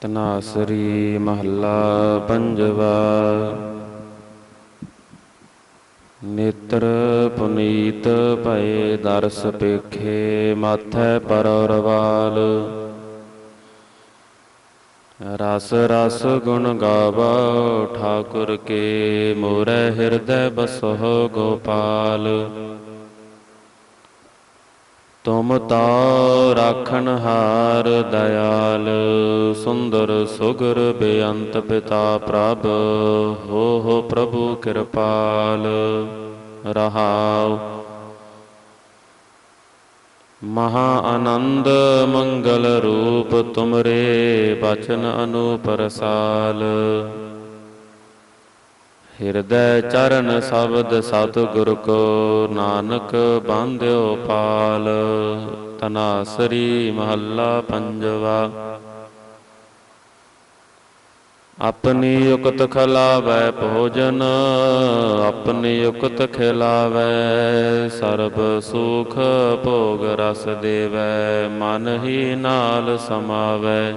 ਤਨਾਸਰੀ ਮਹੱਲਾ ਪੰਜਵਾ। ਨੇਤਰ ਪੁਨੀਤ ਭਏ ਦਰਸ ਪੇਖੇ ਮਾਥੈ ਪਰਰਵਾਲ ਰਸ ਰਸ ਗੁਣ ਗਾਵਾ ਠਾਕੁਰ ਕੇ ਮੋਰੇ ਹਿਰਦੈ ਬਸਹੁ ਗੋਪਾਲ। ਤੁਮ ਤਾ ਰਾਖਣ ਹਾਰ ਦਇਆਲ, ਸੁੰਦਰ ਸੁਗਰ ਬੇਅੰਤ ਪਿਤਾ ਪ੍ਰਭ, ਹੋ ਹੋ ਪ੍ਰਭੂ ਕਿਰਪਾਲ, ਰਹਾਉ। ਮਹਾ ਆਨੰਦ ਮੰਗਲ ਰੂਪ ਤੁਮਰੇ, ਬਚਨ ਅਨੂਪਰਸਾਲ ਹਿਰਦੈ ਚਰਨ ਸ਼ਬਦ ਸਤਿਗੁਰ ਕੋ ਨਾਨਕ ਬਾਂਧਿਓ ਪਾਲ। ਤਨਾਸਰੀ ਮਹੱਲਾ ਪੰਜਵਾ। ਆਪਣੀ ਯੁਕਤ ਖਲਾਵੈ ਭੋਜਨ, ਆਪਣੀ ਯੁਕਤ ਖਿਲਾਵੈ ਸਰਬ ਸੁਖ ਭੋਗ ਰਸ ਦੇਵੈ, ਮਨ ਹੀ ਨਾਲ ਸਮਾਵੈ।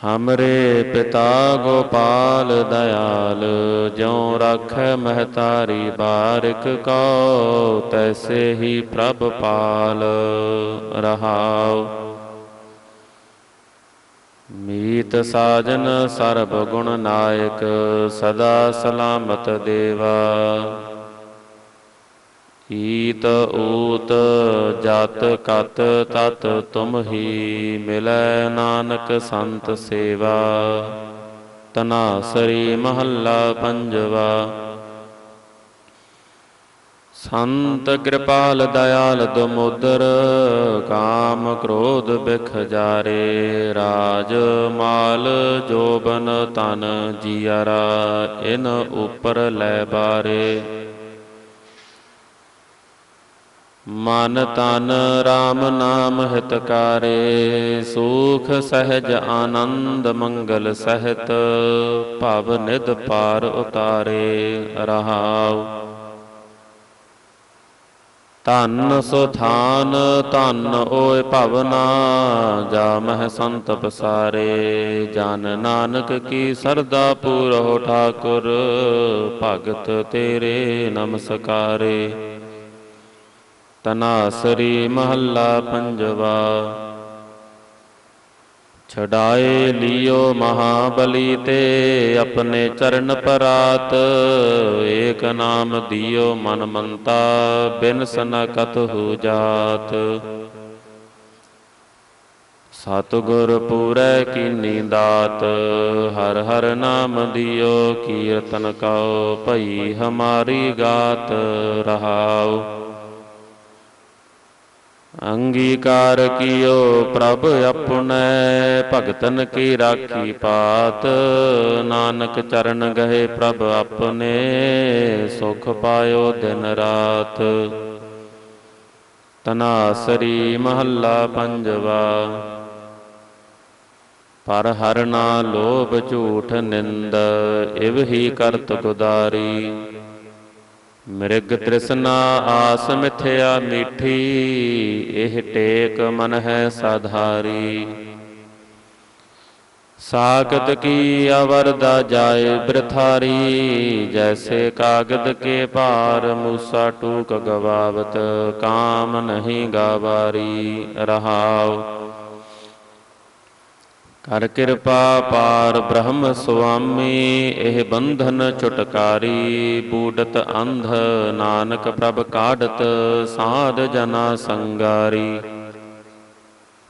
ਹਮਰੇ ਪਿਤਾ ਗੋਪਾਲ ਦਇਆਲ ਜਿਉ ਰਾਖੈ ਮਹਤਾਰੀ ਬਾਰਿਕ ਕਉ ਤੈਸੇ ਹੀ ਪ੍ਰਭ ਪਾਲ ਰਹਾਉ ਮੀਤ ਸਾਜਨ ਸਰਬ ਗੁਣ ਨਾਇਕ ਸਦਾ ਸਲਾਮਤ ਦੇਵਾ ਈਤ ਊਤ, ਜਤ ਕਤ ਤਤ ਤੁਮ ਹੀ ਮਿਲੈ ਨਾਨਕ ਸੰਤ ਸੇਵਾ। ਤਨਾਸਰੀ ਮਹੱਲਾ ਪੰਜਵਾ। ਸੰਤ ਕਿਰਪਾਲ ਦਇਆਲ ਦਮੋਦਰ, ਕਾਮ ਕ੍ਰੋਧ ਬਿਖ ਜਾਰੇ। ਰਾਜ ਮਾਲ ਜੋਬਨ ਤਨ ਜੀਅਰਾ ਇਨ ਉਪਰ ਲੈ ਬਾਰੇ। ਮਨ ਤਨ RAM ਨਾਮ ਹਿਤਕਾਰੇ, ਸੁਖ ਸਹਿਜ ਆਨੰਦ ਮੰਗਲ ਸਹਿਤ, ਭਵ ਨਿਦ ਪਾਰ ਉਤਾਰੇ, ਰਹਾਉ। ਧੰਨ ਸੁਥਾਨ ਧੰਨ ਓਏ ਭਵਨਾ ਜਾ ਮਹਿ ਸੰਤ ਪਸਾਰੇ, ਜਨ ਨਾਨਕ ਕੀ ਸਰਦਾ ਪੂਰੋ ਠਾਕੁਰ, ਭਗਤ ਤੇਰੇ ਨਮਸਕਾਰੇ। ਤਨਾਸਰੀ ਮਹੱਲਾ ਪੰਜਵਾ। ਛਡਾਏ ਲਿਓ ਮਹਾਬਲੀ ਤੇ ਆਪਣੇ ਚਰਨ ਪਰਾਤ। ਏਕ ਨਾਮ ਦਿਓ ਮਨ ਮੰਤਾ, ਬਿਨ ਸਨਕਤ ਹੋ ਜਾਤ। ਸਤਿਗੁਰ ਪੂਰੈ ਕੀਨੀ ਦਾਤ, ਹਰ ਹਰ ਨਾਮ ਦਿਓ, ਕੀਰਤਨ ਕਉ, ਭਈ ਹਮਾਰੀ ਗਾਤ ਰਹਾਓ ਅੰਗੀਕਾਰ ਕੀਓ ਪ੍ਰਭ ਆਪਣੇ, ਭਗਤਨ ਕੀ ਰਾਖੀ ਪਾਤ। ਨਾਨਕ ਚਰਨ ਗਏ ਪ੍ਰਭ ਆਪਣੇ, ਸੁਖ ਪਾਇਓ ਦਿਨ ਰਾਤ। ਤਨਾਸਰੀ ਮਹੱਲਾ ਪੰਜਵਾ, ਪਰ ਹਰ ਨਾ ਲੋਭ ਝੂਠ ਨਿੰਦ, ਇਵ ਹੀ ਕਰਤ ਗੁਦਾਰੀ। ਮਿਰਗ ਤ੍ਰਿਸ਼ਨਾ ਆਸ ਮਿਥਿਆ ਮੀਠੀ, ਇਹ ਟੇਕ ਮਨ ਹੈ ਸਾਧਾਰੀ। ਸਾਗਤ ਕੀ ਅਵਰਦਾ ਜਾਏ ਬ੍ਰਥਾਰੀ, ਜੈਸੇ ਕਾਗਦ ਕੇ ਭਾਰ ਮੂਸਾ ਟੂਕ ਗਵਾਵਤ, ਕਾਮ ਨਹੀਂ ਗਾਵਾਰੀ, ਰਹਾਉ। ਕਰ ਕਿਰਪਾ ਪਾਰ ਬ੍ਰਹਮ ਸੁਆਮੀ, ਇਹ ਬੰਧਨ ਛੁਟਕਾਰੀ ਬੂਡਤ ਅੰਧ ਨਾਨਕ ਪ੍ਰਭ ਕਾਢਤ, ਸਾਧ ਜਨਾ ਸੰਗਾਰੀ।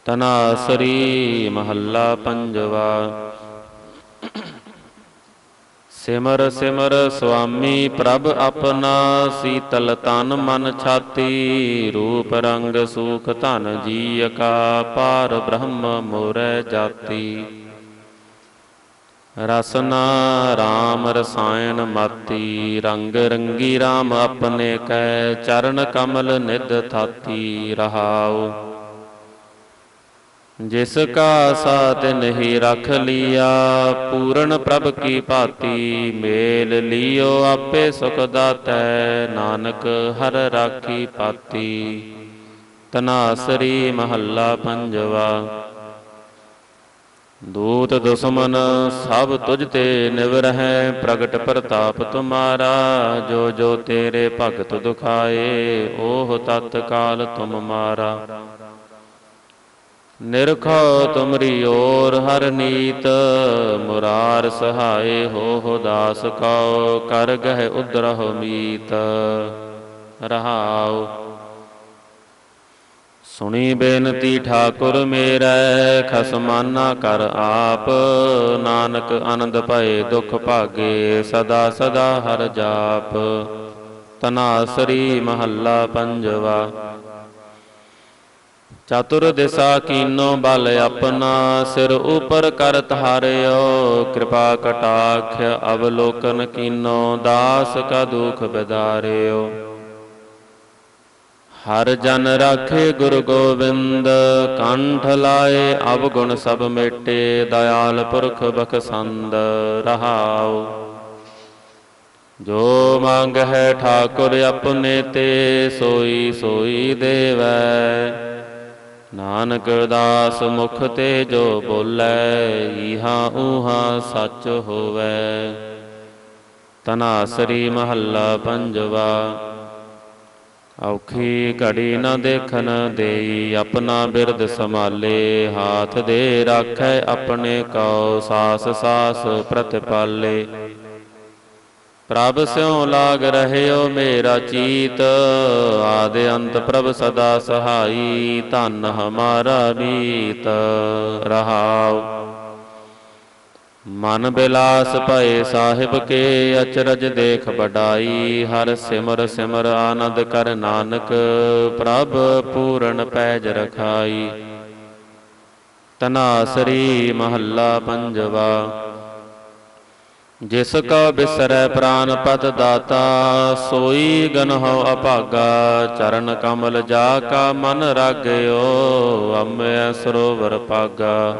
ਤਨਾਸਰੀ ਮਹੱਲਾ ਪੰਜਵਾ। ਸਿਮਰ ਸਿਮਰ ਸੁਆਮੀ ਪ੍ਰਭ ਆਪਣਾ ਸੀਤਲ ਤਨ ਮਨ ਛਾਤੀ, ਰੂਪ ਰੰਗ ਸੂਖ ਧਨ ਜੀ ਕਾ ਪਾਰ ਬ੍ਰਹਮ ਮੋਰੈ ਜਾਤੀ। ਰਸਨਾ RAM ਰਸਾਇਣ ਮਾਤੀ, ਰੰਗ ਰੰਗੀ RAM ਆਪਣੇ ਕੈ, ਚਰਨ ਕਮਲ ਨਿਦ ਥਾਤੀ, ਰਹਾਉ। ਜਿਸ ਕਾ ਸਾਥ ਨਹੀਂ ਰਖ ਲੀਆ, ਪੂਰਨ ਪ੍ਰਭ ਕੀ ਭਾਤੀ, ਮੇਲ ਲਿਓ ਆਪੇ ਸੁਖ ਦਾਤੈ, ਨਾਨਕ ਹਰ ਰਾਖੀ ਪਾਤੀ। ਤਨਾਸਰੀ ਮਹੱਲਾ ਪੰਜਵਾ। ਦੂਤ ਦੁਸ਼ਮਨ ਸਭ ਤੁਝ ਤੇ ਨਿਵਰਹਿ ਪ੍ਰਗਟ ਪ੍ਰਤਾਪ ਤੁਮਾਰਾ, ਜੋ ਜੋ ਤੇਰੇ ਭਗਤ ਦੁਖਾਏ ਓਹ ਤਤਕਾਲ ਤੁਮ ਮਾਰਾ। ਨਿਰਖੋ ਤੁਮਰੀ ਓਰ ਹਰ ਨੀਤ, ਮੁਰਾਰ ਸਹਾਏ ਹੋ ਹੋ ਦਾਸ ਕਉ, ਕਰ ਗਹਿ ਉਦਰਹੁ ਮੀਤ। ਰਹਾਉ। ਸੁਣੀ ਬੇਨਤੀ ਠਾਕੁਰ ਮੇਰੈ, ਖਸਮਾਨਾ ਕਰ ਆਪ, ਨਾਨਕ ਆਨੰਦ ਭਏ ਦੁਖ ਭਾਗੇ, ਸਦਾ ਸਦਾ ਹਰ ਜਾਪ। ਤਨਾਸਰੀ ਮਹੱਲਾ ਪੰਜਵਾ। ਚਤੁਰ ਦਿਸਾ ਕੀਨੋ ਬਲ ਆਪਣਾ ਸਿਰ ਉਪਰ ਕਰਤ ਧਾਰਿਓ ਕਿਰਪਾ ਕਟਾਖ ਅਵਲੋਕਨ ਕੀਨੋ ਦਾਸ ਕਾ ਦੁਖ ਬਿਦਾਰਿਓ ਹਰ ਜਨ ਰਾਖੇ ਗੁਰੂ ਗੋਬਿੰਦ ਕੰਠ ਲਾਏ ਅਵਗੁਣ ਸਭ ਮੇਟੇ ਦਇਆਲ ਪੁਰਖ ਬਖਸੰਦ ਰਹਾਉ ਜੋ ਮੰਗ ਹੈ ਠਾਕੁਰ ਆਪਣੇ ਤੇ ਸੋਈ ਸੋਈ ਦੇਵੈ ਨਾਨਕ ਦਾਸ ਮੁਖ ਤੇ ਜੋ ਬੋਲੇ, ਈਹਾ ਊਹਾ ਸੱਚ ਹੋਵੇ। ਤਨਾਸਰੀ ਮਹੱਲਾ ਪੰਜਵਾ, ਔਖੀ ਘੜੀ ਨ ਦੇਖਨ ਦੇਈ ਆਪਣਾ ਬਿਰਦ ਸੰਭਾਲੇ, ਹਾਥ ਦੇ ਰਾਖੈ ਆਪਣੇ ਕਉ ਸਾਸ ਸਾਸ ਪ੍ਰਤਿਪਾਲੇ। ਪ੍ਰਭ ਸਿਉ ਲਾਗ ਰਹਿਓ ਮੇਰਾ ਚੀਤ। ਆਦ ਅੰਤ ਪ੍ਰਭ ਸਦਾ ਸਹਾਈ, ਧਨ ਹਮਾਰਾ ਮੀਤ। ਰਹਾਉ। ਮਨ ਬਿਲਾਸ ਭਏ ਸਾਹਿਬ ਕੇ, ਅਚਰਜ ਦੇਖ ਬਡਾਈ ਹਰ ਸਿਮਰ ਸਿਮਰ ਆਨੰਦ ਕਰ ਨਾਨਕ, ਪ੍ਰਭ ਪੂਰਨ ਪੈਜ ਰਖਾਈ। ਤਨਾਸਰੀ ਮਹੱਲਾ ਪੰਜਵਾ। ਜਿਸ ਕਾ ਬਿਸਰੈ ਪ੍ਰਾਨ ਪਤ ਦਾਤਾ, ਸੋਈ ਗਨਹੁ ਅਭਾਗਾ, ਚਰਨ ਕਮਲ ਜਾ ਕਾ ਮਨ ਰਾਗਿਓ ਅੰਮ੍ਰਿ ਸਰੋਵਰ ਪਾਗਾ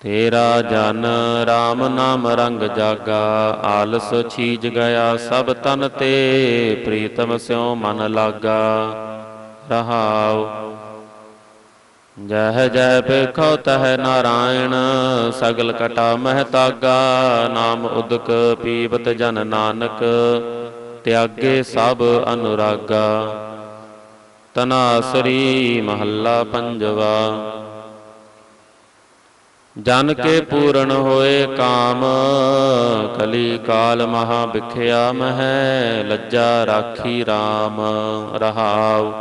ਤੇਰਾ ਜਨ RAM ਨਾਮ ਰੰਗ ਜਾਗਾ, ਆਲਸ ਛੀਜ ਗਿਆ ਸਭ ਤਨ ਤੇ, ਪ੍ਰੀਤਮ ਸਿਉ ਮਨ ਲਾਗਾ। ਰਹਾਉ ਜਹ ਜੈ ਪੇਖੋ ਤਹ ਨਾਰਾਇਣ, ਸਗਲ ਕਟਾ ਮਹਿ ਤਾਗਾ, ਨਾਮ ਉਦਕ ਪੀਵਤ ਜਨ ਨਾਨਕ, ਤਿਆਗੇ ਸਭ ਅਨੁਰਾਗਾ। ਤਨਾਸਰੀ ਮਹੱਲਾ ਪੰਜਵਾ। ਜਨ ਕੇ ਪੂਰਨ ਹੋਏ ਕਾਮ, ਕਲੀ ਕਾਲ ਮਹਾ ਵਿਖਿਆ ਮਹਿ, ਲੱਜਾ ਰਾਖੀ RAM ਰਹਾਉ।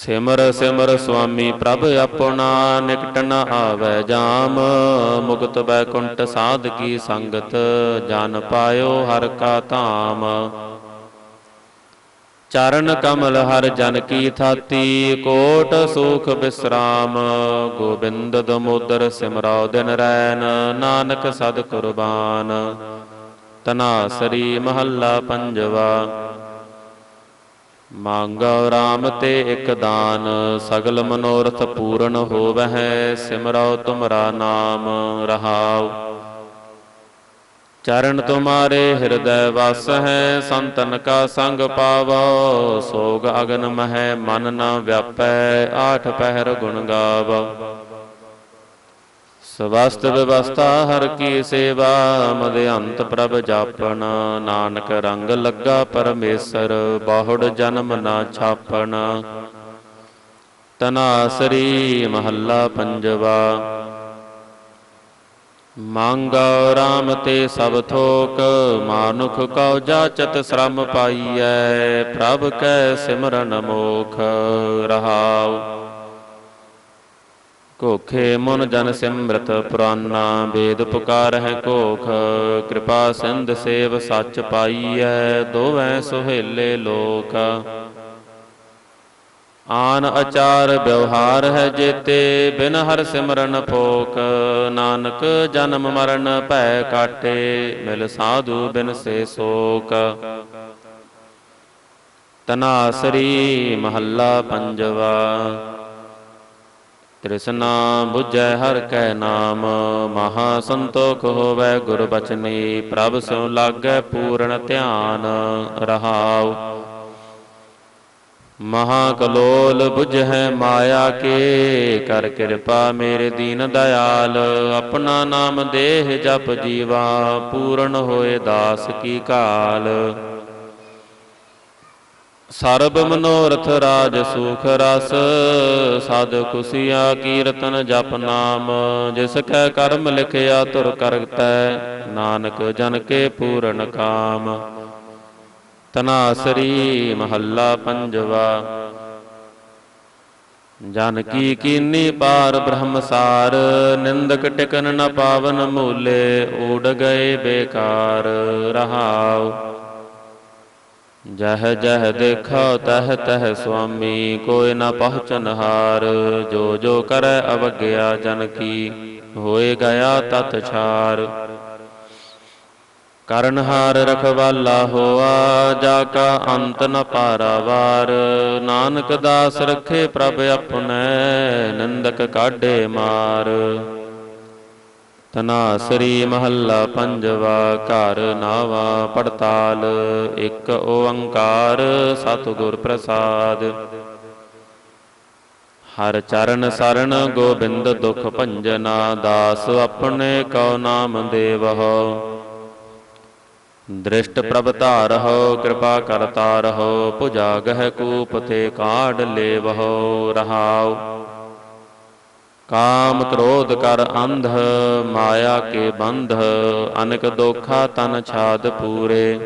ਸਿਮਰ ਸਿਮਰ ਸੁਆਮੀ ਪ੍ਰਭ ਆਪਣਾ ਨਿਕਟ ਨ ਆਵੈ ਜਾਮ, ਮੁਕਤ ਬੈਕੁੰਠ ਸਾਧ ਕੀ ਸੰਗਤ ਜਨ ਪਾਇਓ ਹਰ ਕਾ ਧਾਮ। ਚਰਨ ਕਮਲ ਹਰ ਜਨ ਕੀ ਥਾਤੀ, ਕੋਟ ਸੁਖ ਬਿਸਰਾਮ, ਗੋਬਿੰਦ ਦਮੋਦਰ ਸਿਮਰਾਉ ਦਿਨ ਰੈਨ, ਨਾਨਕ ਸਦ ਕੁਰਬਾਨ। ਤਨਾਸਰੀ ਮਹੱਲਾ ਪੰਜਵਾ। ਮੰਗਉ RAM ਤੇ ਇਕ ਦਾਨ, ਸਗਲ ਮਨੋਰਥ ਪੂਰਨ ਹੋਵਹਿ, ਸਿਮਰਉ ਤੁਮਰਾ ਨਾਮ ਰਹਾਉ। ਚਰਨ ਤੁਮਾਰੇ ਹਿਰਦੈ ਵਸ ਹੈ ਸੰਤਨ ਕਾ ਸੰਗ ਪਾਵੋ। ਸੋਗ ਅਗਨ ਮਹਿ, ਮਨ ਨਾ ਵਿਆਪੈ, ਆਠ ਪਹਿਰ ਗੁਣ ਗਾਵੋ। ਸਵਸਤ ਵਿਵਸਥਾ ਹਰ ਕੀ ਸੇਵਾ ਮਦਿਅੰਤ ਪ੍ਰਭ ਜਾਪਣ। ਨਾਨਕ ਰੰਗ ਲੱਗਾ ਪਰਮੇਸ਼ਰ, ਬਾਹੁੜ ਜਨਮ ਨਾ ਛਾਪਣ। ਤਨਾਸਰੀ ਮਹੱਲਾ ਪੰਜਵਾ। ਮੰਗਉ RAM ਤੇ ਸਭ ਥੋਕ, ਮਾਨੁਖ ਕਉ ਜਾਚਤ ਸ਼ਰਮ ਪਾਈਐ, ਪ੍ਰਭ ਕੈ ਸਿਮਰਨ ਮੋਖ ਰਹਾਉ। ਕੋਖੇ ਮਨ ਜਨ ਸਿਮਰਤ ਪੁਰਾਨਾ ਵੇਦ ਪੁਕਾਰ ਹੈ ਕੋਖ। ਕਿਰਪਾ ਸਿੰਧ ਸੇਵ ਸੱਚ ਪਾਈਐ, ਦੋਵੇਂ ਸੁਹੇਲੇ ਲੋਕ। ਆਨ ਆਚਾਰ ਵਿਵਹਾਰ ਹੈ ਜੇਤੇ, ਬਿਨ ਹਰ ਸਿਮਰਨ ਭੋਕ। ਨਾਨਕ ਜਨਮ ਮਰਨ ਭੈ ਕਾਟੇ, ਮਿਲ ਸਾਧੂ ਬਿਨ ਸੇ ਸੋਕ। ਤਨਾਸਰੀ ਮਹੱਲਾ ਪੰਜਵਾ। ਤ੍ਰਿਸ਼ਨਾ 부ਜੈ ਹਰ ਕੈ ਨਾਮ ਮਹਾ ਸੰਤੋਖ ਹੋਵੈ ਗੁਰ ਬਚਨੀ, ਪ੍ਰਭ ਸਿਉ ਲਾਗੈ ਪੂਰਨ ਧਿਆਨ ਰਹਾਉ। ਮਹਾ ਕਲੋਲ 부ਝੈ ਮਾਇਆ ਕੇ, ਕਰ ਕਿਰਪਾ ਮੇਰੇ ਦੀਨ ਦਇਆਲ, ਆਪਣਾ ਨਾਮ ਦੇਹ ਜਪ ਜੀਵਾ, ਪੂਰਨ ਹੋਏ ਦਾਸ ਕੀ ਕਾਲ। ਸਰਬ ਮਨੋਰਥ ਰਾਜ ਸੁਖ ਰਸ, ਸਦ ਕੁਸਿਆ ਕੀਰਤਨ ਜਪ ਨਾਮ, ਜਿਸ ਕੈ ਕਰਮ ਲਿਖਿਆ ਤੁਰ ਕਰਤੈ ਨਾਨਕ ਜਨ ਕੇ ਪੂਰਨ ਕਾਮ। ਤਨਾਸਰੀ ਮਹੱਲਾ ਪੰਜਵਾ, ਜਨ ਕੀ ਕੀਨੀ ਪਾਰ ਬ੍ਰਹਮਸਾਰ ਨਿੰਦਕ ਟਿਕਨ ਨ ਪਾਵਨ ਮੂਲੇ, ਊੜ ਗਏ ਬੇਕਾਰ ਰਹਾਉ। ਜਹ ਜਹ ਦੇਖੋ ਤਹ ਤਹ ਸੁਆਮੀ, ਕੋਈ ਨ ਪਹੁੰਚਨ ਹਾਰ। ਜੋ ਜੋ ਕਰੈ ਅਵਗਿਆ ਜਨ ਕੀ, ਹੋਏ ਗਿਆ ਤਤ ਛਾਰ। ਕਰਨਹਾਰ ਰਖਵਾਲਾ ਹੋਆ, ਜਾ ਕਾ ਅੰਤ ਨ ਪਾਰਾਵਾਰ। ਨਾਨਕ ਦਾਸ ਰਖੇ ਪ੍ਰਭ ਆਪਣੈ, ਨੰਦਕ ਕਾਢੇ ਮਾਰ। ਤਨਾਸਰੀ ਮਹੱਲਾ ਪੰਜਵਾ ਘਰ ਨਾਵਾ ਪੜਤਾਲ, ਇੱਕ ਓੰਕਾਰ ਸਤਿਗੁਰ ਪ੍ਰਸਾਦ। ਹਰ ਚਰਨ ਸਰਣ ਗੋਬਿੰਦ ਦੁਖ ਭੰਜਨਾ, ਦਾਸ ਆਪਣੇ ਕਉ ਨਾਮ ਦੇਵਹੁ। ਦ੍ਰਿਸ਼ਟ ਪ੍ਰਭ ਧਾਰਹੁ, ਕਿਰਪਾ ਕਰਤਾ ਰਹੋ ਪੁਜਾ ਗਹਿ ਕੂਪ ਤੇ ਕਾਢ ਲੇਵਹੁ, ਰਹਾਉ। ਕਾਮ ਕ੍ਰੋਧ ਕਰ ਅੰਧ, ਮਾਇਆ ਕੇ ਬੰਧ, ਅਨਕ ਦੋਖਾ ਤਨ ਛਾਦ ਪੂਰੇ।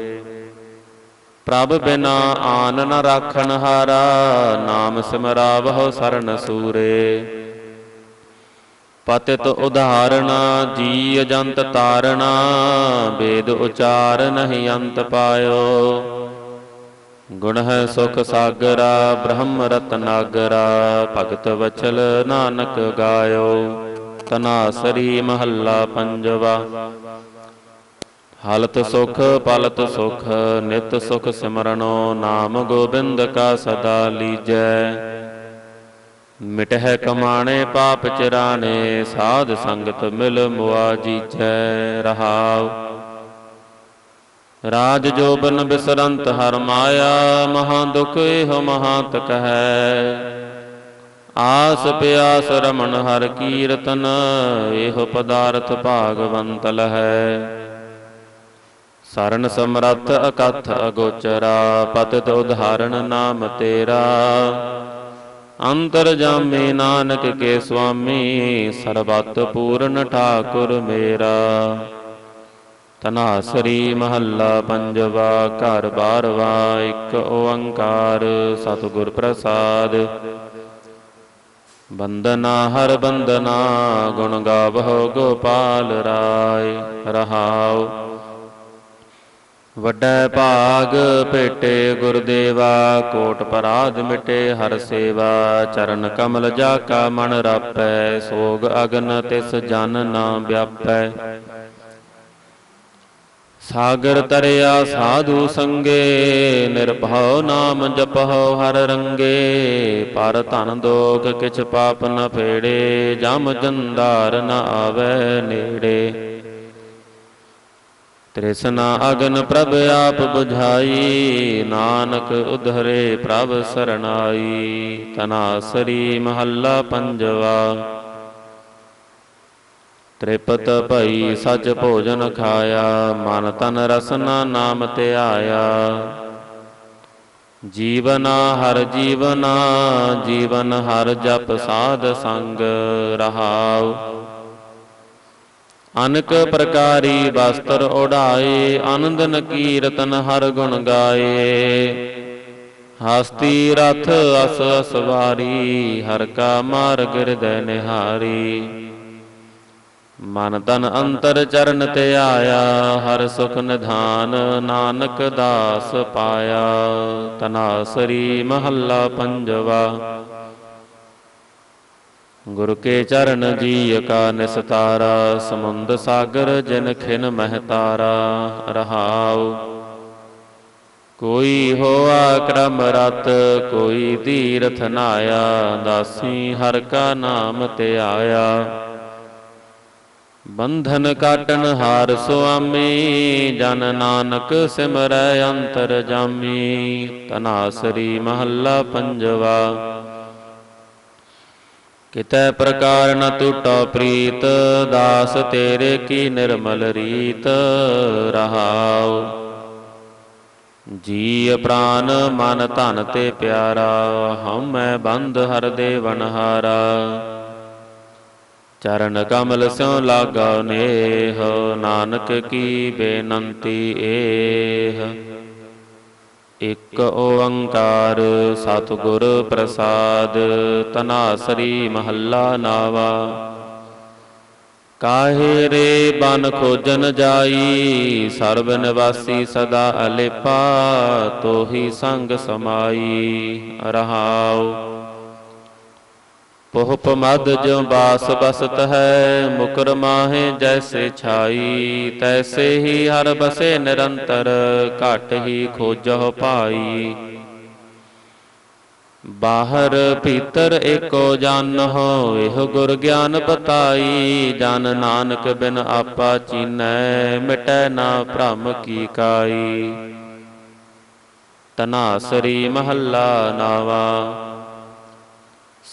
ਪ੍ਰਭ ਬਿਨਾ ਆਨ ਨ ਰਾਖਣ ਹਾਰਾ, ਨਾਮ ਸਿਮਰਾਵਹੁ ਸਰਨ ਸੂਰੇ। ਪਤਿਤ ਉਧਾਰਣਾ ਜੀ ਅਜੰਤ ਤਾਰਣਾ ਵੇਦ ਉਚਾਰ ਨਹੀਂ ਅੰਤ ਪਾਇਓ। ਗੁਣ ਹੈ ਸੁਖ ਸਾਗਰਾ, ਬ੍ਰਹਮ ਰਤਨਾਗਰਾ ਭਗਤ ਵਚਲ ਨਾਨਕ ਗਾਇਓ ਤਨਾਸਰੀ ਮਹੱਲਾ ਪੰਜਵਾ। ਹਲਤ ਸੁਖ, ਪਲਤ ਸੁਖ, ਨਿਤ ਸੁਖ ਸਿਮਰਨੋ, ਨਾਮ ਗੋਬਿੰਦ ਕਾ ਸਦਾ ਲੀਜੈ। ਮਿਟਹਿ ਕਮਾਣੇ, ਪਾਪ ਚਰਾਣੇ, ਸਾਧ ਸੰਗਤ ਮਿਲ ਮੁਆ ਜੀਜੈ, ਰਹਾਉ। ਰਾਜ ਜੋਬਨ ਬਿਸਰੰਤ ਹਰ ਮਾਇਆ, ਮਹਾ ਦੁਖ ਇਹੋ ਮਹਾਤ ਹੈ। ਆਸ ਪਿਆਸ ਰਮਣ ਹਰ ਕੀਰਤਨ, ਇਹੋ ਪਦਾਰਥ ਭਾਗਵੰਤ ਲਹੈ ਸਰਨ ਸਮਰੱਥ ਅਕਥ ਅਗੋਚਰਾ, ਪਤਿਤ ਉਧਾਰਨ ਨਾਮ ਤੇਰਾ। ਅੰਤਰ ਜਾਮੇ ਨਾਨਕ ਕੇ ਸੁਆਮੀ, ਸਰਬਤ ਪੂਰਨ ਠਾਕੁਰ ਮੇਰਾ। ਤਨਾਸਰੀ ਮਹੱਲਾ ਪੰਜਵਾ, ਘਰ ਬਾਰਵਾ, ਇੱਕ ਓੰਕਾਰ ਸਤਿਗੁਰ ਪ੍ਰਸਾਦ। ਬੰਦਨਾ ਹਰ ਬੰਦਨਾ, ਗੁਣ ਗਾਵਹੁ ਗੋਪਾਲ ਰਾਏ, ਰਹਾਉ। ਵੱਡਾ ਭਾਗ ਭੇਟੇ ਗੁਰਦੇਵਾ, ਕੋਟ ਪਰਾਧ ਮਿਟੇ ਹਰ ਸੇਵਾ। ਚਰਨ ਕਮਲ ਜਾ ਕਾ ਮਨ ਰਾਪੈ, ਸੋਗ ਅਗਨ ਤਿਸ ਜਨ ਨਾ ਵਿਆਪੈ। ਸਾਗਰ ਤਰਿਆ ਸਾਧੂ ਸੰਗੇ, ਨਿਰਭਉ ਨਾਮ ਜਪਹੁ ਹਰ ਰੰਗੇ, ਪਰ ਧਨ ਦੋਖ ਕਿਛ ਪਾਪ ਨ ਫੇੜੇ, ਜਮ ਜੰਦਾਰ ਨ ਆਵੈ ਨੇੜੇ। ਤ੍ਰਿਸ਼ਨਾ ਅਗਨ ਪ੍ਰਭ ਆਪ 부ਝਾਈ ਨਾਨਕ ਉਧਰੇ ਪ੍ਰਭ ਸਰਣਾਈ ਤਨਾਸਰੀ ਮਹੱਲਾ ਪੰਜਵਾ। ਤ੍ਰਿਪਤ ਭਈ ਸੱਚ ਭੋਜਨ ਖਾਇਆ, ਮਨ ਤਨ ਰਸਨਾ ਨਾਮ ਧਿਆਇਆ। ਜੀਵਨਾ ਹਰ ਜੀਵਨਾ, ਜੀਵਨ ਹਰ ਜਪ ਸਾਧ ਸੰਗ ਰਹਾਉ। ਅਨਕ ਪ੍ਰਕਾਰੀ ਵਸਤਰ ਉਡਾਏ, ਆਨੰਦਨ ਕੀਰਤਨ ਹਰ ਗੁਣ ਗਾਏ। ਹਸਤੀ ਰਥ ਅਸ ਅਸਵਾਰੀ, ਹਰ ਕਾ ਮਾਰਗ ਹਿਰਦੈ ਨਿਹਾਰੀ। ਮਨ ਤਨ ਅੰਤਰ ਚਰਨ ਤੇ ਆਇਆ, ਹਰ ਸੁਖ ਨਿਧਾਨ ਨਾਨਕ ਦਾਸ ਪਾਇਆ। ਤਨਾਸਰੀ ਮਹੱਲਾ ਪੰਜਵਾ। ਗੁਰ ਕੇ ਚਰਨ ਜੀ ਕਾ ਨਿਸਤਾਰਾ, ਸਮੁੰਦ ਸਾਗਰ ਜਿਨ ਖਿਨ ਮਹਤਾਰਾ ਰਹਾਉ। ਕੋਈ ਹੋਆ ਕਰਮ ਰਤ, ਕੋਈ ਤੀਰਥ ਨਾਇਆ, ਦਾਸੀ ਹਰ ਕਾ ਨਾਮ ਤੇ ਆਇਆ। ਬੰਧਨ ਕਾਟਨ ਹਾਰ ਸੁਆਮੀ, ਜਨ ਨਾਨਕ ਸਿਮਰੈ ਅੰਤਰ ਜਾਮੀ, ਤਨਾਸਰੀ ਮਹੱਲਾ ਪੰਜਵਾ। ਕਿਤੈ ਪ੍ਰਕਾਰ ਨ ਟੂਟਾ ਪ੍ਰੀਤ, ਦਾਸ ਤੇਰੇ ਕੀ ਨਿਰਮਲ ਰੀਤ, ਰਹਾਉ। ਜੀ ਪ੍ਰਾਨ ਮਨ ਧਨ ਤੇ ਪਿਆਰਾ, ਹਉ ਮੈਂ ਬੰਧ ਹਰ ਦੇ ਵਨਹਾਰਾ ਚਰਨ ਕਮਲ ਸਿਉ ਲਾਗਾ ਨੇਹ ਨਾਨਕ ਕੀ ਬੇਨੰਤੀ ਏਹ। ਇਕ ਓੰਕਾਰ ਸਤਿਗੁਰ ਪ੍ਰਸਾਦ ਤਨਾਸਰੀ ਮਹੱਲਾ ਨਾਵਾ। ਕਾਹੇ ਰੇ ਬਨ ਖੋਜਨ ਜਾਈ, ਸਰਬ ਨਿਵਾਸੀ ਸਦਾ ਅਲੇਪਾ, ਤੋਹੀ ਸੰਗ ਸਮਾਈ। ਰਹਾਉ। ਪਹੁਪ ਮਦ ਜਿਉ ਬਾਸ ਬਸਤ ਹੈ, ਮੁਕਰ ਮਾਹੇ ਜੈਸੇ ਛਾਈ, ਤੈਸੇ ਹੀ ਹਰ ਬਸੇ ਨਿਰੰਤਰ, ਘਟ ਹੀ ਖੋਜਹੁ ਪਾਈ ਬਾਹਰ ਭੀਤਰ ਏਕੋ ਜਨ ਹੋ ਇਹ ਗੁਰ ਗਿਆਨ ਪਤਾਈ ਜਨ ਨਾਨਕ ਬਿਨ ਆਪਾ ਚੀਨੈ, ਮਿਟੈ ਨਾ ਭ੍ਰਮ ਕੀ ਕਾਈ। ਤਨਾਸਰੀ ਮਹੱਲਾ ਨਾਵਾ।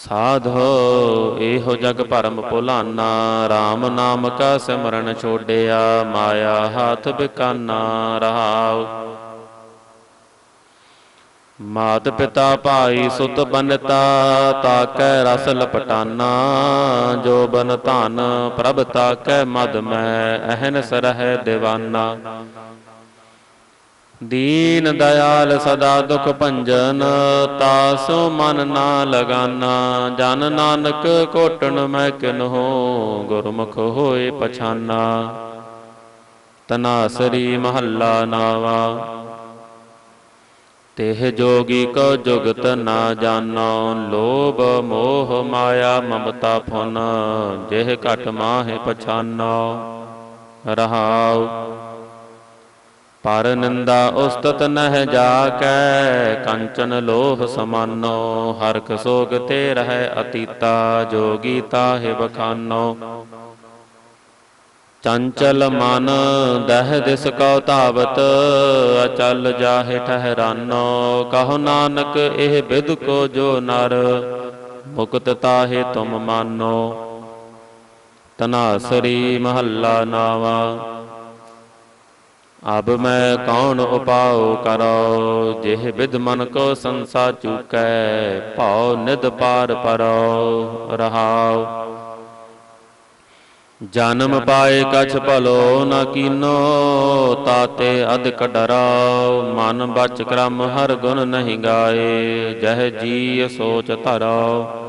ਸਾਧੋ ਇਹੋ ਜਗ ਭਰਮ ਭੁਲਾਨਾ RAM ਨਾਮ ਕਾ ਸਿਮਰਨ ਛੋੜਿਆ ਮਾਇਆ ਹੱਥ ਬਿਕਾਨਾ ਰਹਾਉ। ਮਾਤ ਪਿਤਾ ਭਾਈ ਸੁਤ ਬਨਤਾ ਤਾਕੈ ਰਸ ਲਪਟਾਨਾ। ਜੋ ਬਨ ਧਨ ਪ੍ਰਭ ਤਾਕੈ ਮਦ ਮੈਂ ਅਹਨਸ ਰਹਿ ਦੀਵਾਨਾ। ਦੀਨ ਦਇਆਲ ਸਦਾ ਦੁਖ ਭੰਜਨ, ਤਾਸੋ ਮਨ ਨਾ ਲਗਾਨਾ, ਜਨ ਨਾਨਕ ਕੋਟਣ ਮੈਂ ਕਿਨਹੋ ਗੁਰਮੁਖ ਹੋਏ ਪਛਾਨਾ। ਤਨਾਸਰੀ ਮਹੱਲਾ ਨਾਵਾ, ਤਿਹ ਜੋਗੀ ਕੋ ਜੁਗਤ ਨਾ ਜਾਣੋ ਲੋਭ ਮੋਹ ਮਾਇਆ ਮਮਤਾ ਫੁਨ ਜਿਹ ਘਟ ਮਾਹਿ ਪਛਾਨੋ। ਰਹਾਉ ਪਰ ਨਿੰਦਾ ਉਸਤਤ ਨਹਿ ਜਾ ਕੈ ਕੰਚਨ ਲੋਹ ਸਮਾਨੋ, ਹਰਖ ਸੋਗ ਤੇ ਰਹਿ ਅਤੀਤਾ, ਜੋਗੀ ਤਾਹਿ ਬਖਾਨੋ। ਚੰਚਲ ਮਨ ਦਹਿ ਦਿਸ ਕਉ ਧਾਵਤ, ਅਚਲ ਜਾਹੇ ਠਹਿਰਾਨੋ। ਕਹੋ ਨਾਨਕ, ਇਹ ਬਿਦ ਕੋ ਜੋ ਨਰ, ਮੁਕਤ ਤਾਹੇ ਤੁਮ ਮਾਨੋ। ਤਨਾਸਰੀ ਮਹੱਲਾ ਨਾਵਾ ਅਬ ਮੈਂ ਕੌਣ ਉਪਾਉ ਕਰੋ, ਜਿਹ ਵਿਦ ਮਨ ਕੋ ਸੰਸਾ ਚੁਕੈ, ਭਾਉ ਨਿਦ ਪਾਰ ਪਰੋ, ਰਹਾਉ। ਜਨਮ ਪਾਏ ਕਛ ਭਲੋ ਨ ਕੀਨੋ, ਤਾਤੇ ਅਧਿਕ ਡਰਾਉ ਮਨ ਬਚ ਕਰਮ ਹਰ ਗੁਣ ਨਹੀਂ ਗਾਏ, ਜਹ ਜੀ ਸੋਚ ਧਰੋ।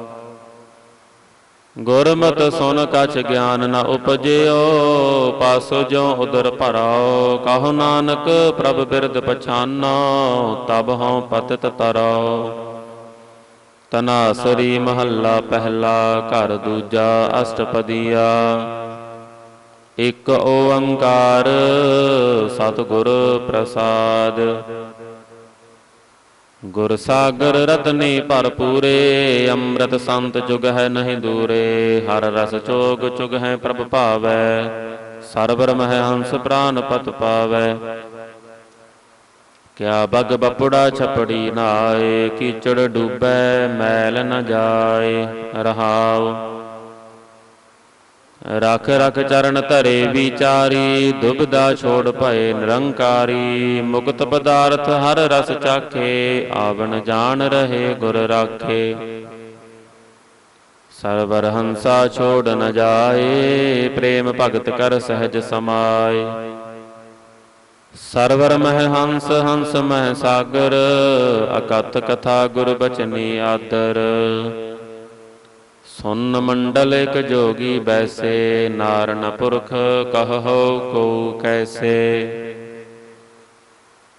ਗੁਰਮਤ ਸੁਨ ਕਛ ਗਿਆਨ ਨ ਉਪਜਿਓ, ਪਾਸੋ ਜੋ ਉਦਰ ਭਰਾਓ। ਕਹੋ ਨਾਨਕ ਪ੍ਰਭ ਬਿਰਦ ਪਛਾਨੋ, ਤਬ ਹਉ ਪਤਿਤ ਤਰੋ। ਤਨਾਸਰੀ ਮਹੱਲਾ ਪਹਿਲਾ, ਘਰ ਦੂਜਾ, ਅਸ਼ਟਪਦੀਆ। ਇਕ ਓੰਕਾਰ, ਸਤਿਗੁਰ ਪ੍ਰਸਾਦ। ਗੁਰ ਸਾਗਰ ਰਤਨੀ ਭਰਪੂਰੇ, ਅੰਮ੍ਰਿਤ ਸੰਤ ਜੁਗ ਹੈ ਨਹੀਂ ਦੂਰੇ, ਹਰ ਰਸ ਚੋਗ ਚੁਗ ਹੈ ਪ੍ਰਭ ਭਾਵੈ ਸਰਬਰ ਮਹਿ ਹੰਸ ਪ੍ਰਾਨ ਪਤ ਪਾਵੈ। ਕਿਆ ਬਗ ਬਪੜਾ ਛਪੜੀ ਨਾਏ, ਕੀਚੜ ਡੂਬੈ, ਮੈਲ ਨ ਜਾਏ, ਰਹਾਉ। ਰਖ ਰਖ ਚਰਨ ਧਰੇ ਵਿਚਾਰੀ ਦੁਬਦਾ ਛੋੜ ਭਏ ਨਿਰੰਕਾਰੀ, ਮੁਕਤ ਪਦਾਰਥ ਹਰ ਰਸ ਚਾਖੇ, ਆਵਣ ਜਾਣ ਰਹੇ ਗੁਰ ਰਾਖੇ। ਸਰਵਰ ਹੰਸਾ ਛੋੜ ਨ ਜਾਏ, ਪ੍ਰੇਮ ਭਗਤ ਕਰ ਸਹਿਜ ਸਮਾਏ। ਸਰਵਰ ਮਹਿ ਹੰਸ ਹੰਸ ਮਹਿ ਸਾਗਰ ਅਕਤ ਕਥਾ ਗੁਰ ਬਚਨੀ ਆਦਰ। ਸੁਨ ਮੰਡਲ ਇਕ ਜੋਗੀ ਬੈਸੇ, ਨਾਰਨ ਪੁਰਖ ਕਹੋ ਕੋ ਕੈਸੇ।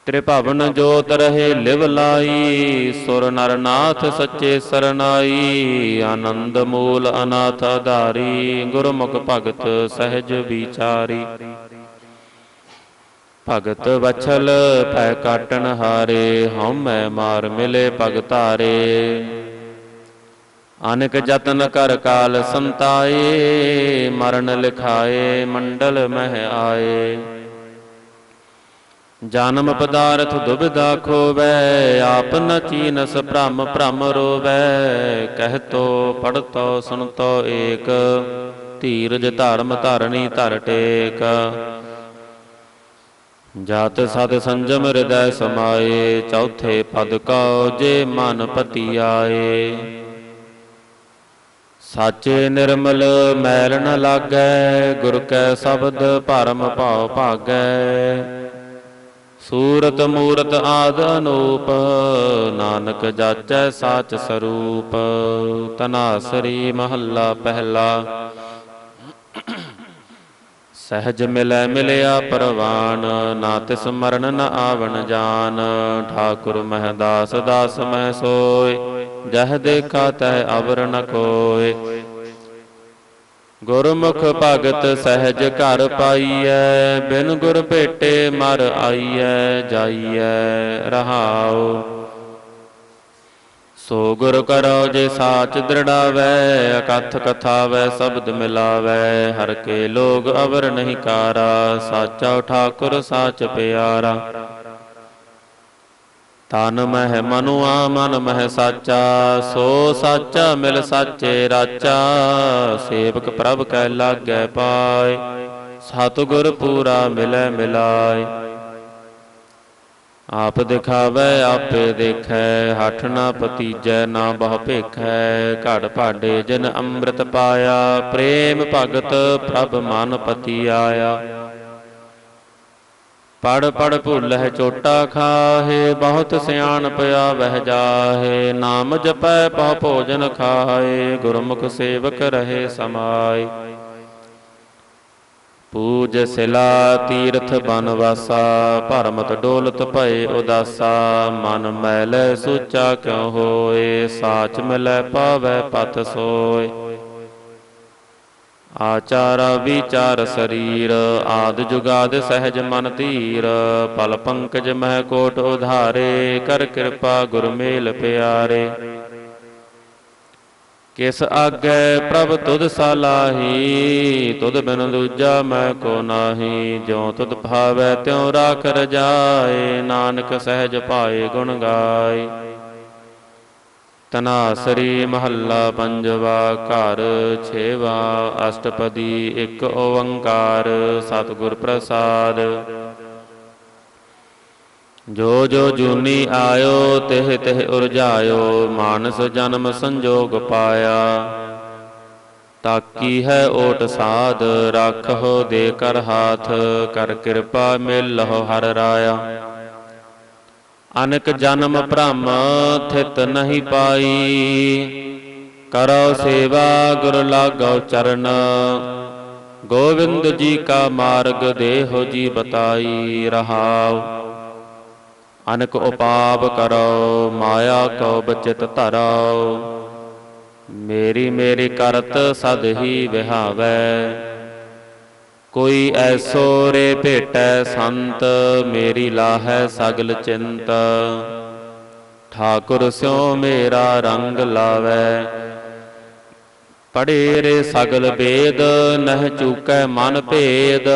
ਤ੍ਰਿਭਵਨ ਜੋਤ ਰਹੇ ਲਿਵ ਲਾਈ, ਸੁਰ ਨਰਨਾਥ ਸੱਚੇ ਸਰਨਾਈ, ਆਨੰਦ ਮੂਲ ਅਨਾਥ ਆਧਾਰੀ ਗੁਰਮੁਖ ਭਗਤ ਸਹਿਜ ਵਿਚਾਰੀ। ਭਗਤ ਵਛਲ ਭੈ ਕਾਟਣ ਹਾਰੇ, ਹਉਮੈ ਮਾਰ ਮਿਲੇ ਭਗਤਾਰੇ ਅਨਕ ਜਤਨ ਕਰ ਕਾਲ ਸੰਤਾਏ, ਮਰਨ ਲਿਖਾਏ, ਮੰਡਲ ਮਹਿ ਆਏ। ਜਨਮ ਪਦਾਰਥ ਦੁਬਿਧਾ ਖੋਵੈ, ਆਪ ਨ ਚੀਨਸ ਭ੍ਰਮ ਭ੍ਰਮ ਰੋਵੈ ਕਹਿਤੋ ਪੜਤੋ ਸੁਣਤੋ ਏਕ, ਧੀਰਜ ਧਰਮ ਧਰਣੀ ਧਰ ਟੇਕ। ਜਤ ਸਦ ਸੰਜਮ ਹਿਰਦੈ ਸਮਾਏ, ਚੌਥੇ ਪਦ ਕਉ ਜੇ ਮਨ ਪਤੀ ਆਏ ਸਾਚੇ ਨਿਰਮਲ ਮੈਲ ਨ ਲਾਗੈ, ਗੁਰ ਕੈ ਸ਼ਬਦ ਭਰਮ ਭਾਉ ਭਾਗੈ। ਸੂਰਤ ਮੂਰਤ ਆਦ ਅਨੂਪ, ਨਾਨਕ ਜਾਚੈ ਸਾਚ ਸਰੂਪ। ਤਨਾਸਰੀ ਮਹੱਲਾ ਪਹਿਲਾ ਸਹਿਜ ਮਿਲੈ ਮਿਲਿਆ ਪਰਵਾਨ, ਨਾ ਤਿਸ ਮਰਨ ਨ ਆਵਣ ਜਾਨ। ਠਾਕੁਰ ਮਹਿਦਾਸ ਦਾਸ ਮਹਿ ਸੋਏ, ਜਹ ਦੇਖਾ ਤੈ ਅਵਰ ਨ ਕੋਏ। ਗੁਰਮੁਖ ਭਗਤ ਸਹਿਜ ਘਰ ਪਾਈਐ, ਬਿਨ ਗੁਰ ਭੇਟੇ ਮਰ ਆਈਐ, ਜਾਈਐ ਰਹਾਉ। ਸੋ ਗੁਰ ਕਰੋ ਜੇ ਸਾਚ ਦ੍ਰਿੜਾਵੈ, ਅਕਥ ਕਥਾਵੈ, ਸ਼ਬਦ ਮਿਲਾਵੈ। ਹਰ ਕੇ ਲੋਗ ਅਵਰ ਨਹੀਂ ਕਾਰਾ, ਸਾਚਾ ਠਾਕੁਰ ਸਾਚ ਪਿਆਰਾ। ਤਨ ਮਹਿ ਮਨੁਆ, ਮਨ ਮਹਿ ਸਾਚਾ, ਸੋ ਸਾਚਾ ਮਿਲ ਸਾਚੇ ਰਾਚਾ। ਸੇਵਕ ਪ੍ਰਭ ਕੈ ਲਾਗੈ ਪਾਏ, ਸਤਿਗੁਰ ਪੂਰਾ ਮਿਲੈ ਮਿਲਾਏ। ਆਪ ਦਿਖਾਵੈ, ਆਪੇ ਦੇਖੈ, ਹਠ ਨਾ ਪਤੀਜੈ ਨਾ ਬਹੁ ਭੇਖੈ। ਘੜ ਭਾਡੇ ਜਨ ਅੰਮ੍ਰਿਤ ਪਾਇਆ, ਪ੍ਰੇਮ ਭਗਤ ਪ੍ਰਭ ਮਨ ਪਤੀ ਆਇਆ। ਪੜ ਪੜ ਭੁੱਲਹਿ ਚੋਟਾ ਖਾਹੇ, ਬਹੁਤ ਸਿਆਣ ਪਿਆ ਵਹਿ ਜਾਹੇ। ਨਾਮ ਜਪੈ, ਬਹੁ ਭੋਜਨ ਖਾਏ ਗੁਰਮੁਖ ਸੇਵਕ ਰਹੇ ਸਮਾਏ। ਪੂਜ ਸਿਲਾ ਤੀਰਥ ਬਨ ਵਾਸਾ ਭਰਮਤ ਡੋਲਤ ਭਏ ਉਦਾਸਾ, ਮਨ ਮੈਲ ਸੁਚਾ ਕਿਉ ਹੋਏ, ਸਾਚ ਮਿਲੈ ਪਾਵੈ ਪਤ ਸੋਏ। ਆਚਾਰ ਵਿਚਾਰ ਸਰੀਰ, ਆਦ ਜੁਗਾਦ ਸਹਿਜ ਮਨ ਧੀਰ, ਪਲ ਪੰਕਜ ਮਹਿ ਕੋਟ ਉਧਾਰੇ, ਕਰ ਕਿਰਪਾ ਗੁਰ ਮੇਲ ਪਿਆਰੇ। ਕਿਸ ਆਗੇ ਪ੍ਰਭ ਤੁਧ ਸਾਲਾਹੀ, ਤੁਧ ਬਿਨ ਦੂਜਾ ਮੈਂ ਕੋ ਨਾਹੀ। ਜਿਉ ਤੁਧ ਭਾਵੈ ਤਿਉ ਰਾਖ ਰਜਾਏ ਨਾਨਕ ਸਹਿਜ ਪਾਏ ਗੁਣ ਗਾਏ। ਤਨਾਸਰੀ ਮਹੱਲਾ ਪੰਜਵਾ, ਘਰ ਛੇਵਾ, ਅਸ਼ਟਪਦੀ ਇੱਕ ਓੰਕਾਰ, ਸਤਿਗੁਰ ਪ੍ਰਸਾਦ। ਜੋ ਜੋ ਜੂਨੀ ਆਇਓ, ਤਿਹ ਤਿਹ ਉਰਜਾਇਓ, ਮਾਨਸ ਜਨਮ ਸੰਜੋਗ ਪਾਇਆ। ਤਾਕੀ ਹੈ ਓਟ ਸਾਧ ਰੱਖੋ ਦੇ ਕਰ ਹਾਥ, ਕਰ ਕਿਰਪਾ ਮਿਲਹੁ ਹਰ ਰਾਇਆ। ਅਨਕ ਜਨਮ ਭ੍ਰਮ ਥਿਤ ਨਹੀਂ ਪਾਈ, ਕਰੋ ਸੇਵਾ ਗੁਰ ਲਾਗੋ ਚਰਨ। ਗੋਵਿੰਦ ਜੀ ਕਾ ਮਾਰਗ ਦੇਹੋ ਜੀ ਬਤਾਈ ਰਹਾਓ ਅਨਕ ਉਪਾਪ ਕਰੋ, ਮਾਇਆ ਕੋ ਬਚਿਤ ਧਰੋ। ਮੇਰੀ ਮੇਰੀ ਕਰਤ ਸਦ ਹੀ ਵਿਹਾਵੈ। ਕੋਈ ਐਸੋ ਰੇ ਭੇਟੈ ਸੰਤ, ਮੇਰੀ ਲਾਹੈ ਸਗਲ ਚਿੰਤ। ਠਾਕੁਰ ਸਿਉ ਮੇਰਾ ਰੰਗ ਲਾਵੈ। ਪੜੇ ਰੇ ਸਗਲ ਵੇਦ, ਨਹਿ ਚੂਕੈ ਮਨ ਭੇਦ।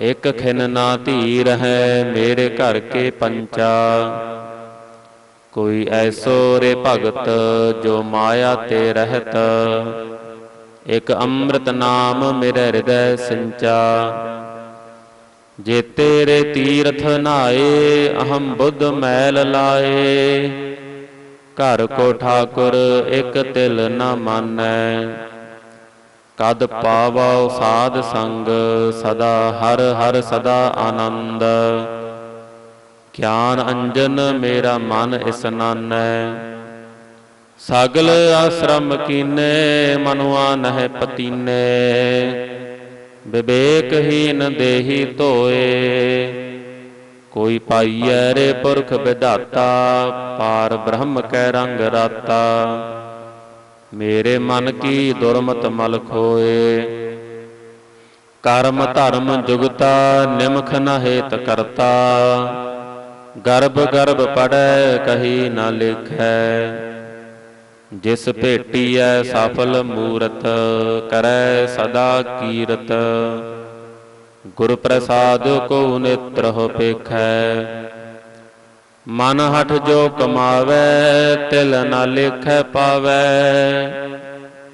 ਇਕ ਖਿਨ ਨਾ ਧੀਰ ਹੈ ਮੇਰੇ ਘਰ ਕੇ ਪੰਚਾ। ਕੋਈ ਐਸੋ ਰੇ ਭਗਤ ਜੋ ਮਾਇਆ ਤੇ ਰਹਿਤ। ਇਕ ਅੰਮ੍ਰਿਤ ਨਾਮ ਮੇਰੇ ਹਿਰਦੈ ਸਿੰਚਾ। ਜੇ ਤੇਰੇ ਤੀਰਥ ਨਾਏ, ਅਹੰ ਬੁੱਧ ਮੈਲ ਲਾਏ। ਘਰ ਕੋ ਠਾਕੁਰ ਇਕ ਤਿਲ ਨਾ ਮਾਨੈ। ਕਦ ਪਾਵੋ ਸਾਧ ਸੰਗ ਸਦਾ, ਹਰ ਹਰ ਸਦਾ ਆਨੰਦ। ਗਿਆਨ ਅੰਜਨ ਮੇਰਾ ਮਨ ਇਸ ਇਸਨਾਨੈ ਸਗਲ ਆਸ਼ਰਮ ਕੀਨੇ, ਮਨੁਆ ਨਹਿ ਪਤੀਨੇ। ਵਿਵੇਕਹੀਨ ਦੇਹੀ ਧੋਏ। ਕੋਈ ਪਾਈਐ ਰੇ ਪੁਰਖ ਵਿਧਾਤਾ, ਪਾਰ ਬ੍ਰਹਮ ਕੈ ਰੰਗ ਰਾਤਾ। ਮੇਰੇ ਮਨ ਕੀ ਦੁਰਮਤ ਮਲ ਖੋਏ ਕਰਮ ਧਰਮ ਜੁਗਤਾ ਨਿਮਖ ਨ ਹੇਤ ਕਰਤਾ। ਗਰਭ ਗਰਭ ਪੜੈ ਕਹੀ ਨ ਲਿਖੈ। ਜਿਸ ਭੇਟੀਐ ਸਫਲ ਮੂਰਤ, ਕਰੈ ਸਦਾ ਕੀਰਤ। ਗੁਰ ਪ੍ਰਸਾਦ ਕੋ ਨੇਤਰ ਹੋ ਪੇਖੈ। ਮਨ ਹਠ ਜੋ ਕਮਾਵੈ, ਤਿਲ ਨਾ ਲੇਖੈ ਪਾਵੈ।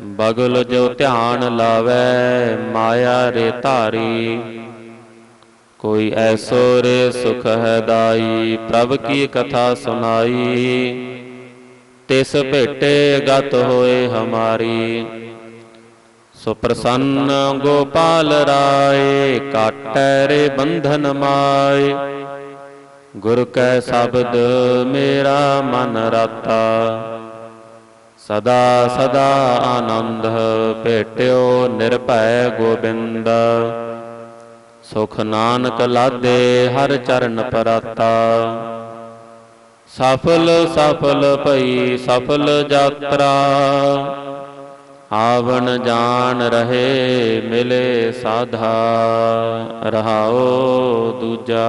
ਬਗਲ ਜੋ ਧਿਆਨ ਲਾਵੈ, ਮਾਇਆ ਰੇ ਧਾਰੀ। ਕੋਈ ਐਸੋ ਰੇ ਸੁਖ ਹੈ ਦਾਈ, ਪ੍ਰਭ ਕੀ ਕਥਾ ਸੁਨਾਈ ਤਿਸ ਭੇਟੇ ਗਤ ਹੋਏ ਹਮਾਰੀ। ਸੋ ਪ੍ਰਸੰਨ ਗੋਪਾਲ ਰਾਏ, ਕਾਟੈ ਰੇ ਬੰਧਨ ਮਾਏ। ਗੁਰ ਕੈ ਸ਼ਬਦ ਮੇਰਾ ਮਨ ਰਾਤਾ। ਸਦਾ ਸਦਾ ਆਨੰਦ ਭੇਟਿਓ ਨਿਰਭੈ ਗੋਬਿੰਦ। ਸੁਖ ਨਾਨਕ ਲਾਦੇ ਹਰ ਚਰਨ ਪਰਾਤਾ। ਸਫਲ ਸਫਲ ਭਈ ਸਫਲ ਯਾਤਰਾ। ਆਵਣ ਜਾਣ ਰਹੇ ਮਿਲੇ ਸਾਧਾ। ਰਹਾਓ ਦੂਜਾ।